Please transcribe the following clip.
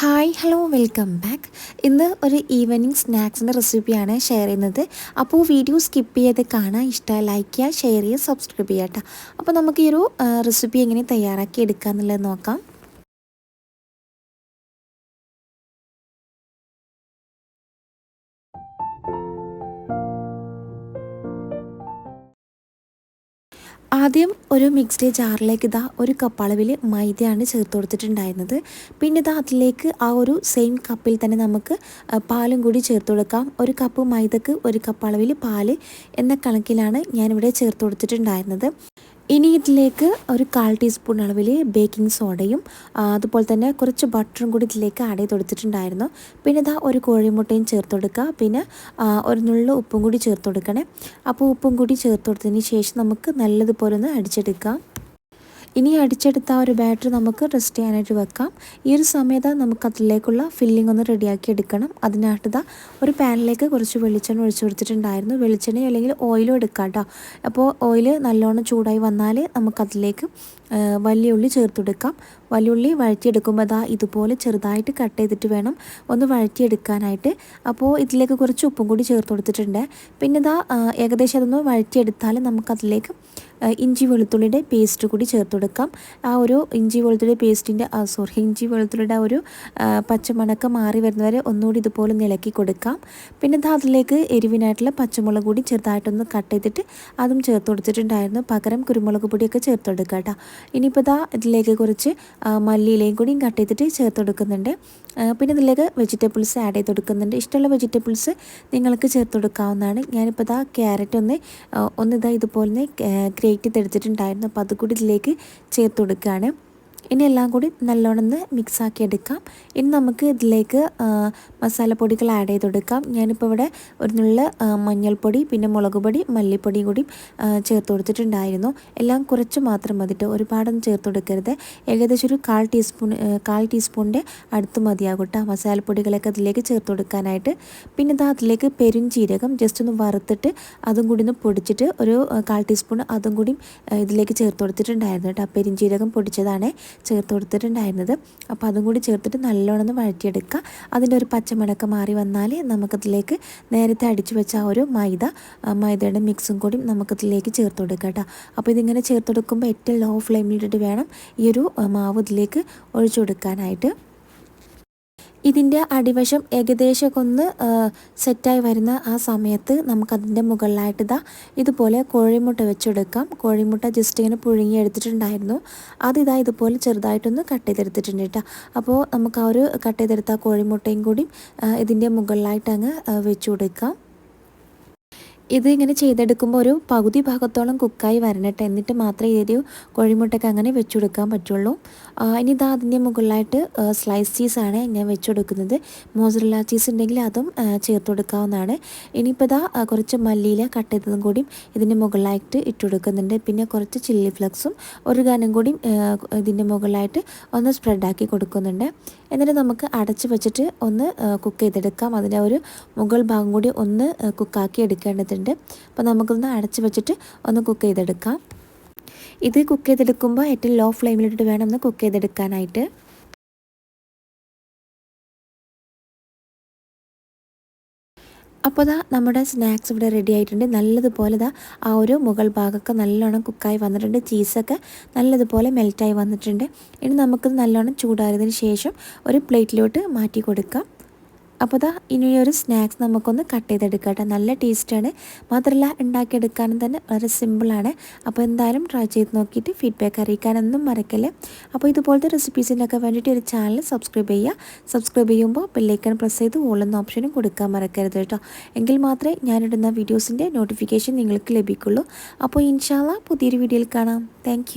Hi hello welcome back ഇന്ന് ഒരു evening സ്നാക്സിന്റെ റെസിപ്പിയാണ് ഷെയർ ചെയ്യുന്നത്. അപ്പോൾ വീഡിയോ സ്കിപ്പ് ചെയ്ത് കാണാൻ ഇഷ്ടമായി ലൈക്ക് ചെയ്യുക ഷെയർ ചെയ്യുക സബ്സ്ക്രൈബ് ചെയ്യുക കേട്ടോ അപ്പോൾ നമുക്ക് ഈ ഒരു റെസിപ്പി എങ്ങനെ തയ്യാറാക്കി എടുക്കുക എന്നുള്ളത് നോക്കാം. ആദ്യം ഒരു മിക്സ്ഡ് ജാറിലേക്ക് ഇതാ ഒരു കപ്പളവിൽ മൈദയാണ് ചേർത്ത് കൊടുത്തിട്ടുണ്ടായിരുന്നത്. പിന്നെ ഇതാ അതിലേക്ക് ആ ഒരു സെയിം കപ്പിൽ തന്നെ നമുക്ക് പാലും കൂടി ചേർത്ത് കൊടുക്കാം. ഒരു കപ്പ് മൈദക്ക് ഒരു കപ്പളവിൽ പാൽ എന്ന കണക്കിലാണ് ഞാനിവിടെ ചേർത്ത് കൊടുത്തിട്ടുണ്ടായിരുന്നത്. ഇനി ഇതിലേക്ക് ഒരു കാൽ ടീസ്പൂൺ അളവിൽ ബേക്കിംഗ് സോഡയും അതുപോലെ തന്നെ കുറച്ച് ബട്ടറും കൂടി ഇതിലേക്ക് ആഡ് ചെയ്ത് കൊടുത്തിട്ടുണ്ടായിരുന്നു. പിന്നെ ഇതാ ഒരു കോഴിമുട്ടയും ചേർത്ത് കൊടുക്കുക. പിന്നെ ഒരു നുള്ള ഉപ്പും കൂടി ചേർത്ത് കൊടുക്കണേ. അപ്പോൾ ഉപ്പും കൂടി ചേർത്ത് കൊടുത്തതിന് ശേഷം നമുക്ക് നല്ലതുപോലെ ഒന്ന് അടിച്ചെടുക്കാം. ഇനി അടിച്ചെടുത്ത ഒരു ബാറ്ററി നമുക്ക് റെസ്റ്റ് ചെയ്യാനായിട്ട് വെക്കാം. ഈ ഒരു സമയത്ത് നമുക്ക് അതിലേക്കുള്ള ഫില്ലിംഗ് ഒന്ന് റെഡിയാക്കി എടുക്കണം. അതിനായിട്ട് ഒരു പാനിലേക്ക് കുറച്ച് വെളിച്ചെണ്ണ ഒഴിച്ചു കൊടുത്തിട്ടുണ്ടായിരുന്നു. വെളിച്ചെണ്ണ അല്ലെങ്കിൽ ഓയിലും എടുക്കാം കേട്ടോ അപ്പോൾ ഓയിൽ നല്ലോണം ചൂടായി വന്നാൽ നമുക്കതിലേക്ക് വലിയ ഉള്ളി ചേർത്ത് കൊടുക്കാം. വലിയുള്ളി വഴറ്റിയെടുക്കുമ്പോൾ അതാ ഇതുപോലെ ചെറുതായിട്ട് കട്ട് ചെയ്തിട്ട് വേണം ഒന്ന് വഴറ്റിയെടുക്കാനായിട്ട്. അപ്പോൾ ഇതിലേക്ക് കുറച്ച് ഉപ്പും കൂടി ചേർത്ത് കൊടുത്തിട്ടുണ്ട്. പിന്നെ ഇതാ ഏകദേശം അതൊന്ന് വഴറ്റിയെടുത്താൽ നമുക്കതിലേക്ക് ഇഞ്ചി വെളുത്തുള്ളിയുടെ പേസ്റ്റ് കൂടി ചേർത്ത് കൊടുക്കാം. ആ ഒരു ഇഞ്ചി വെളുത്തുള്ളി പേസ്റ്റിന്റെ സോറി ഇഞ്ചി വെളുത്തുള്ളിയുടെ ആ ഒരു പച്ചമണക്ക മാറി വരുന്നവരെ ഒന്നുകൂടി ഇതുപോലെ ഇളക്കി കൊടുക്കാം. പിന്നെ അതിലേക്ക് എരിവിനായിട്ടുള്ള പച്ചമുളക് കൂടി ചെറുതായിട്ടൊന്ന് കട്ട് ചെയ്തിട്ട് അതും ചേർത്ത് കൊടുത്തിട്ടുണ്ടായിരുന്നു. പകരം കുരുമുളക് പൊടിയൊക്കെ ചേർത്ത് കൊടുക്കാം കേട്ടോ. ഇനിയിപ്പോൾ ഇതാ ഇതിലേക്ക് കുറച്ച് മല്ലിയിലയും കൂടിയും കട്ട് ചെയ്തിട്ട് ചേർത്ത് കൊടുക്കുന്നുണ്ട്. പിന്നെ ഇതിലേക്ക് വെജിറ്റബിൾസ് ആഡ് ചെയ്ത് കൊടുക്കുന്നുണ്ട്. ഇഷ്ടമുള്ള വെജിറ്റബിൾസ് നിങ്ങൾക്ക് ചേർത്ത് കൊടുക്കാവുന്നതാണ്. ഞാനിപ്പോൾ ഇതാ ക്യാരറ്റ് ഒന്ന് ഒന്നിതാ ഇതുപോലെ ഇതുപോലെ ഗ്രേറ്റ് ചെയ്തെടുത്തിട്ടുണ്ടായിരുന്നു അപ്പോൾ അതുകൂടി ഇതിലേക്ക് ചേർത്ത് കൊടുക്കുകയാണ്. ഇനി എല്ലാം കൂടി നല്ലോണം മിക്സാക്കി എടുക്കാം. ഇനി നമുക്ക് ഇതിലേക്ക് മസാലപ്പൊടികൾ ആഡ് ചെയ്ത് കൊടുക്കാം. ഞാനിപ്പോൾ ഇവിടെ ഒരു നുള്ള മഞ്ഞൾപ്പൊടി പിന്നെ മുളക് പൊടി മല്ലിപ്പൊടിയും കൂടി ചേർത്ത് കൊടുത്തിട്ടുണ്ടായിരുന്നു. എല്ലാം കുറച്ച് മാത്രം മതിട്ട് ഒരുപാടൊന്നും ചേർത്ത് കൊടുക്കരുത്. ഏകദേശം ഒരു കാൽ ടീസ്പൂൺ കാൽ ടീസ്പൂണിന്റെ അടുത്ത് മതിയാകും കേട്ടോ മസാലപ്പൊടികളൊക്കെ അതിലേക്ക് ചേർത്ത് കൊടുക്കാനായിട്ട്. പിന്നെ ഇത് അതിലേക്ക് പെരുംജീരകം ജസ്റ്റ് ഒന്ന് വറുത്തിട്ട് അതും കൂടി ഒന്ന് പൊടിച്ചിട്ട് ഒരു കാൽ ടീസ്പൂൺ അതും കൂടി ഇതിലേക്ക് ചേർത്ത് കൊടുത്തിട്ടുണ്ടായിരുന്നു കേട്ടോ പെരുംജീരകം പൊടിച്ചതാണ്. ചേർത്ത് കൊടുത്തിട്ടുണ്ടായിരുന്നത് അപ്പോൾ അതും കൂടി ചേർത്തിട്ട് നല്ലോണം വഴറ്റിയെടുക്കുക. അതിന്റെ ഒരു പച്ചമണക്ക മാറി വന്നാൽ നമുക്കതിലേക്ക് നേരത്തെ അടിച്ചു വെച്ച ആ ഒരു മൈദ മൈദയുടെ മിക്സും കൂടി നമുക്കതിലേക്ക് ചേർത്ത് കൊടുക്കുക കേട്ടോ. അപ്പോൾ ഇതിങ്ങനെ ചേർത്ത് കൊടുക്കുമ്പോൾ ഏറ്റവും ലോ ഫ്ലെയിമിലിട്ടിട്ട് വേണം ഈ ഒരു മാവ് ഇതിലേക്ക് ഒഴിച്ചു കൊടുക്കാനായിട്ട്. ഇതിന്റെ അടിവശം ഏകദേശമൊക്കെ ഒന്ന് സെറ്റായി വരുന്ന ആ സമയത്ത് നമുക്കതിന്റെ മുകളിലായിട്ട് ഇതാ ഇതുപോലെ കോഴിമുട്ട വെച്ചെടുക്കാം. കോഴിമുട്ട ജസ്റ്റ് ഇങ്ങനെ പുഴുങ്ങി എടുത്തിട്ടുണ്ടായിരുന്നു. അതിതാ ഇതുപോലെ ചെറുതായിട്ടൊന്ന് കട്ട് ചെയ്തെടുത്തിട്ടുണ്ട് കേട്ടോ. അപ്പോൾ നമുക്ക് ആ ഒരു കട്ട് ചെയ്തെടുത്ത കോഴിമുട്ടയും കൂടി ഇതിന്റെ മുകളിലായിട്ട് അങ്ങ് വെച്ചു കൊടുക്കാം. ഇത് ഇങ്ങനെ ചെയ്തെടുക്കുമ്പോൾ ഒരു പകുതി ഭാഗത്തോളം കുക്കായി വരണട്ടെ. എന്നിട്ട് മാത്രമേ ഇതൊരു കോഴിമുട്ടയ്ക്ക് അങ്ങനെ വെച്ചു കൊടുക്കാൻ പറ്റുള്ളൂ. ഇനി ഇതാ അതിന്റെ മുകളിലായിട്ട് സ്ലൈസ് ചീസാണ് ഞാൻ വെച്ച് കൊടുക്കുന്നത് മോസറല്ല ചീസ് ഉണ്ടെങ്കിൽ അതും ചേർത്ത് കൊടുക്കാവുന്നതാണ്. ഇനിയിപ്പോൾ ഇതാ കുറച്ച് മല്ലിയില കട്ട് ചെയ്തതും കൂടി ഇതിന്റെ മുകളിലായിട്ട് ഇട്ട് കൊടുക്കുന്നുണ്ട്. പിന്നെ കുറച്ച് ചില്ലി ഫ്ലക്സും ഒരു ഗാനം കൂടി ഇതിന്റെ മുകളിലായിട്ട് ഒന്ന് സ്പ്രെഡാക്കി കൊടുക്കുന്നുണ്ട്. എന്നിട്ട് നമുക്ക് അടച്ച് വെച്ചിട്ട് ഒന്ന് കുക്ക് ചെയ്തെടുക്കാം. അതിന്റെ ഒരു മുകൾ ഭാഗം കൂടി ഒന്ന് കുക്കാക്കി എടുക്കേണ്ടതുണ്ട്. അപ്പോൾ നമുക്കൊന്ന് അടച്ച് വെച്ചിട്ട് ഒന്ന് കുക്ക് ചെയ്തെടുക്കാം. ഇത് കുക്ക് ചെയ്തെടുക്കുമ്പോൾ ഏറ്റവും ലോ ഫ്ലെയിമിലിട്ടിട്ട് വേണം ഒന്ന് കുക്ക് ചെയ്തെടുക്കാനായിട്ട്. അപ്പോൾ ഇതാ നമ്മുടെ സ്നാക്സ് ഇവിടെ റെഡി ആയിട്ടുണ്ട്. നല്ലതുപോലെ ഇതാ ആ ഒരു മുകൾ ഭാഗമൊക്കെ നല്ലോണം കുക്കായി വന്നിട്ടുണ്ട്. ചീസൊക്കെ നല്ലതുപോലെ മെൽറ്റായി വന്നിട്ടുണ്ട്. ഇനി നമുക്കിത് നല്ലോണം ചൂടാറിയതിന് ശേഷം ഒരു പ്ലേറ്റിലോട്ട് മാറ്റി കൊടുക്കാം. അപ്പോൾ ഇതാ ഇനിയൊരു സ്നാക്സ് നമുക്കൊന്ന് കട്ട് ചെയ്തെടുക്കാം കേട്ടോ. നല്ല ടേസ്റ്റാണ് മാത്രമല്ല ഉണ്ടാക്കിയെടുക്കാനും തന്നെ വളരെ സിമ്പിളാണ് അപ്പോൾ എന്തായാലും ട്രൈ ചെയ്ത് നോക്കിയിട്ട് ഫീഡ്ബാക്ക് അറിയിക്കാനൊന്നും മറക്കല്ലേ. അപ്പോൾ ഇതുപോലത്തെ റെസിപ്പീസിനൊക്കെ വേണ്ടിയിട്ട് ഒരു ചാനൽ സബ്സ്ക്രൈബ് ചെയ്യുക. സബ്സ്ക്രൈബ് ചെയ്യുമ്പോൾ ബെല്ലൈക്കൺ പ്രസ് ചെയ്ത് ഓളുന്ന ഓപ്ഷനും കൊടുക്കാൻ മറക്കരുത് കേട്ടോ. എങ്കിൽ മാത്രമേ ഞാനിടുന്ന വീഡിയോസിന്റെ നോട്ടിഫിക്കേഷൻ നിങ്ങൾക്ക് ലഭിക്കുള്ളൂ. അപ്പോൾ ഇൻഷാല്ല പുതിയൊരു വീഡിയോയിൽ കാണാം. താങ്ക്